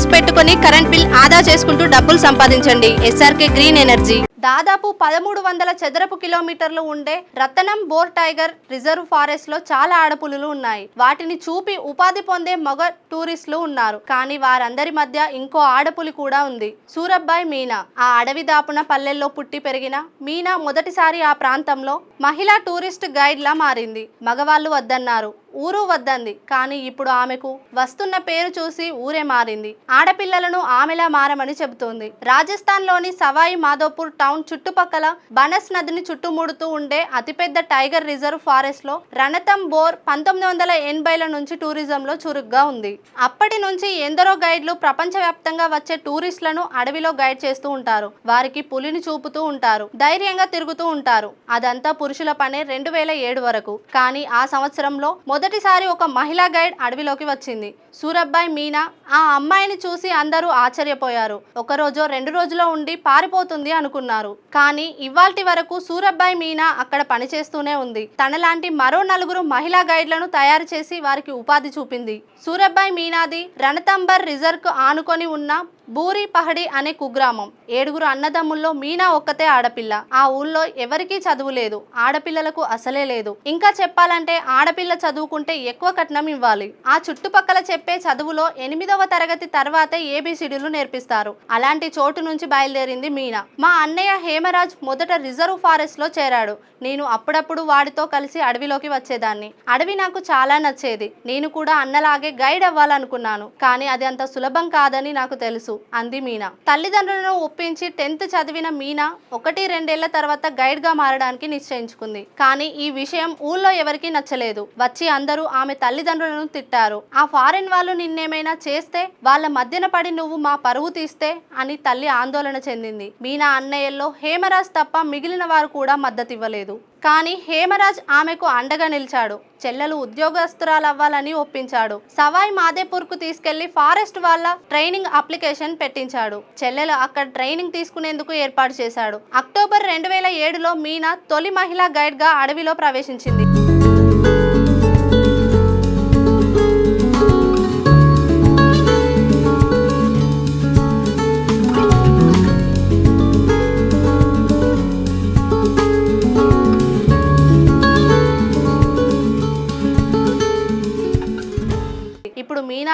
Panels పెట్టుకొని current bill ఆదా చేసుకుంటూ డబ్బులు సంపాదించండి. SRK green energy. దాదాపు పదమూడు వందల చదరపు కిలోమీటర్లు ఉండే రతనం బోర్ టైగర్ రిజర్వ్ ఫారెస్ట్లో చాలా ఆడపులులు ఉన్నాయి. వాటిని చూపి ఉపాధి పొందే మగ టూరిస్టులు ఉన్నారు. కానీ వారందరి మధ్య ఇంకో ఆడపులి కూడా ఉంది. సూరబ్బాయి మీనా. ఆ అడవి దాపున పల్లెల్లో పుట్టి పెరిగిన మీనా మొదటిసారి ఆ ప్రాంతంలో మహిళా టూరిస్ట్ గైడ్ లా మారింది. మగవాళ్ళు వద్దన్నారు. ఊరు వద్దంది. కానీ ఇప్పుడు ఆమెకు వస్తున్న పేరు చూసి ఊరే మారింది. ఆడపిల్లలను ఆమెలా మారమని చెబుతోంది. రాజస్థాన్లోని సవాయి మాధోపూర్ టౌన్ చుట్టుపక్కల బనస్ నదిని చుట్టుముడుతూ ఉండే అతిపెద్ద టైగర్ రిజర్వ్ ఫారెస్ట్లో రణతం బోర్ పంతొమ్మిది వందల ఎనభైల నుంచి టూరిజంలో చురుగ్గా ఉంది. అప్పటి నుంచి ఎందరో గైడ్లు ప్రపంచవ్యాప్తంగా వచ్చే టూరిస్టులను అడవిలో గైడ్ చేస్తూ ఉంటారు. వారికి పులిని చూపుతూ ఉంటారు. ధైర్యంగా తిరుగుతూ ఉంటారు. అదంతా పురుషుల పనే రెండు వేల ఏడు వరకు. కానీ ఆ సంవత్సరంలో మొదటిసారి ఒక మహిళా గైడ్ అడవిలోకి వచ్చింది. సూరబ్బాయి మీనా ఆ అమ్మాయిని చూసి అందరూ ఆశ్చర్యపోయారు. ఒకరోజు రెండు రోజులో ఉండి పారిపోతుంది అనుకున్నారు. కానీ ఇవాల్టి వరకు సూరబ్బాయి మీనా అక్కడ పనిచేస్తూనే ఉంది. తనలాంటి మరో నలుగురు మహిళా గైడ్లను తయారు చేసి వారికి ఉపాధి చూపింది. సూరబ్బాయి మీనాది రణతంబర్ రిజర్వ్ ఆనుకొని ఉన్న బూరి పహడి అనే కుగ్రామం. ఏడుగురు అన్నదమ్ముల్లో మీనా ఒక్కతే ఆడపిల్ల. ఆ ఊళ్ళో ఎవరికీ చదువు లేదు. ఆడపిల్లలకు అసలే లేదు. ఇంకా చెప్పాలంటే ఆడపిల్ల చదువుకుంటే ఎక్కువ కట్నం ఇవ్వాలి. ఆ చుట్టుపక్కల చెప్పే చదువులో ఎనిమిదవ తరగతి తర్వాతే ఏబిసిడీలు నేర్పిస్తారు. అలాంటి చోటు నుంచి బయలుదేరింది మీనా. మా అన్నయ్య హేమరాజ్ మొదట రిజర్వ్ ఫారెస్ట్లో చేరాడు. నేను అప్పుడప్పుడు వాడితో కలిసి అడవిలోకి వచ్చేదాన్ని. అడవి నాకు చాలా నచ్చేది. నేను కూడా అన్నలాగే గైడ్ అవ్వాలనుకున్నాను. కానీ అది అంత సులభం కాదని నాకు తెలుసు. అంది మీనా. తల్లిదండ్రులను ఒప్పించి టెన్త్ చదివిన మీనా ఒకటి రెండేళ్ళ తర్వాత గైడ్గా మారడానికి నిశ్చయించుకుంది. కానీ ఈ విషయం ఊళ్ళో ఎవరికీ నచ్చలేదు. వచ్చి అందరూ ఆమె తల్లిదండ్రులను తిట్టారు. ఆ ఫారెన్ వాళ్ళు నిన్నేమైనా చేస్తే వాళ్ళ మధ్యన పడి నువ్వు మా పరువు తీస్తే అని తల్లి ఆందోళన చెందింది. మీనా అన్నయ్యల్లో హేమరాజ్ తప్ప మిగిలిన వారు కూడా మద్దతు ఇవ్వలేదు కానీ హేమరాజ్ ఆమెకు అండగా నిలిచాడు. చెల్లెలు ఉద్యోగస్తురాలవ్వాలని ఒప్పించాడు. సవాయ్ మాదేపూర్కు తీసుకెళ్ళి ఫారెస్ట్ వాళ్ళ ట్రైనింగ్ అప్లికేషన్ పెట్టించాడు. చెల్లెలు అక్కడ ట్రైనింగ్ తీసుకునేందుకు ఏర్పాటు చేశాడు. అక్టోబర్ రెండు వేల ఏడులో మీనా తొలి మహిళా గైడ్గా అడవిలో ప్రవేశించింది.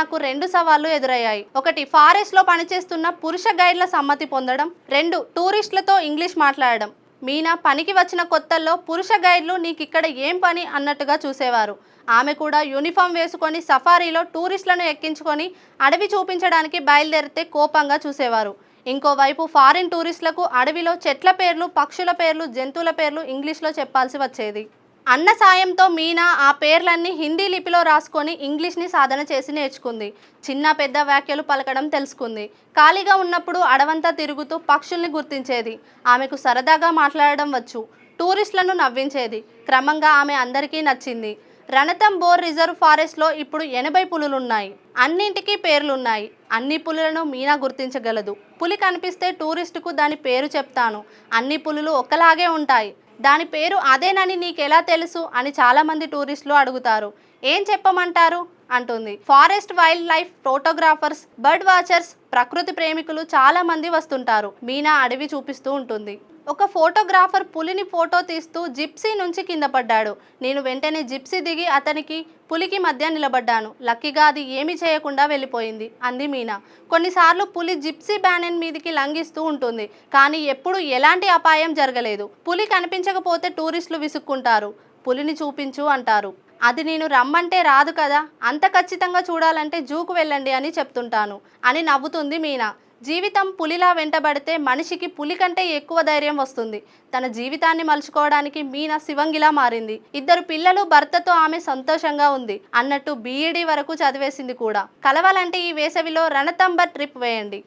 ఇప్పుడు రెండు సవాళ్ళు ఎదురయ్యాయి. ఒకటి ఫారెస్ట్లో పనిచేస్తున్న పురుష గైడ్ల సమ్మతి పొందడం. రెండు టూరిస్టులతో ఇంగ్లీష్ మాట్లాడడం. మీనా పనికి వచ్చిన కొత్తల్లో పురుష గైడ్లు నీకిక్కడ ఏం పని అన్నట్టుగా చూసేవారు. ఆమె కూడా యూనిఫామ్ వేసుకొని సఫారీలో టూరిస్టులను ఎక్కించుకొని అడవి చూపించడానికి బయలుదేరితే కోపంగా చూసేవారు. ఇంకోవైపు ఫారిన్ టూరిస్టులకు అడవిలో చెట్ల పేర్లు పక్షుల పేర్లు జంతువుల పేర్లు ఇంగ్లీష్లో చెప్పాల్సి వచ్చేది. అన్న సాయంతో మీనా ఆ పేర్లన్నీ హిందీ లిపిలో రాసుకొని ఇంగ్లీష్ని సాధన చేసి నేర్చుకుంది. చిన్న పెద్ద వ్యాఖ్యలు పలకడం తెలుసుకుంది. ఖాళీగా ఉన్నప్పుడు అడవంతా తిరుగుతూ పక్షుల్ని గుర్తించేది. ఆమెకు సరదాగా మాట్లాడడం వచ్చు. టూరిస్టులను నవ్వించేది. క్రమంగా ఆమె అందరికీ నచ్చింది. రణతం బోర్ రిజర్వ్ ఫారెస్ట్లో ఇప్పుడు ఎనభై పులులున్నాయి. అన్నింటికీ పేర్లున్నాయి. అన్ని పులులను మీనా గుర్తించగలదు. పులి కనిపిస్తే టూరిస్టుకు దాని పేరు చెప్తాను. అన్ని పులులు ఒకలాగే ఉంటాయి. దాని పేరు అదేనని నీకెలా తెలుసు అని చాలామంది టూరిస్టులు అడుగుతారు. ఏం చెప్పమంటారు? అంటుంది. Forest wildlife photographers bird watchers ప్రకృతి ప్రేమికులు చాలా మంది వస్తుంటారు. మీనా అడవి చూపిస్తూ ఉంటుంది. ఒక ఫోటోగ్రాఫర్ పులిని ఫోటో తీస్తూ జిప్సీ నుంచి కింద పడ్డాడు. నేను వెంటనే జిప్సీ దిగి అతనికి పులికి మధ్య నిలబడ్డాను. లక్కీగా అది ఏమీ చేయకుండా వెళ్ళిపోయింది అంది మీనా. కొన్నిసార్లు పులి జిప్సీ బ్యానెన్ మీదికి లంఘిస్తూ ఉంటుంది కానీ ఎప్పుడు ఎలాంటి అపాయం జరగలేదు. పులి కనిపించకపోతే టూరిస్టులు విసుక్కుంటారు. పులిని చూపించు అంటారు. అది నేను రమ్మంటే రాదు కదా. అంత ఖచ్చితంగా చూడాలంటే జూకు వెళ్ళండి అని చెప్తుంటాను. అని నవ్వుతుంది మీనా. జీవితం పులిలా వెంటబడితే మనిషికి పులి కంటే ఎక్కువ ధైర్యం వస్తుంది. తన జీవితాన్ని మలుచుకోవడానికి మీనా శివంగిలా మారింది. ఇద్దరు పిల్లలు భర్తతో ఆమె సంతోషంగా ఉంది అన్నట్టు బీఈడీ వరకు చదివేసింది కూడా. కలవాలంటే ఈ వేసవిలో రణతంబర్ ట్రిప్ వేయండి.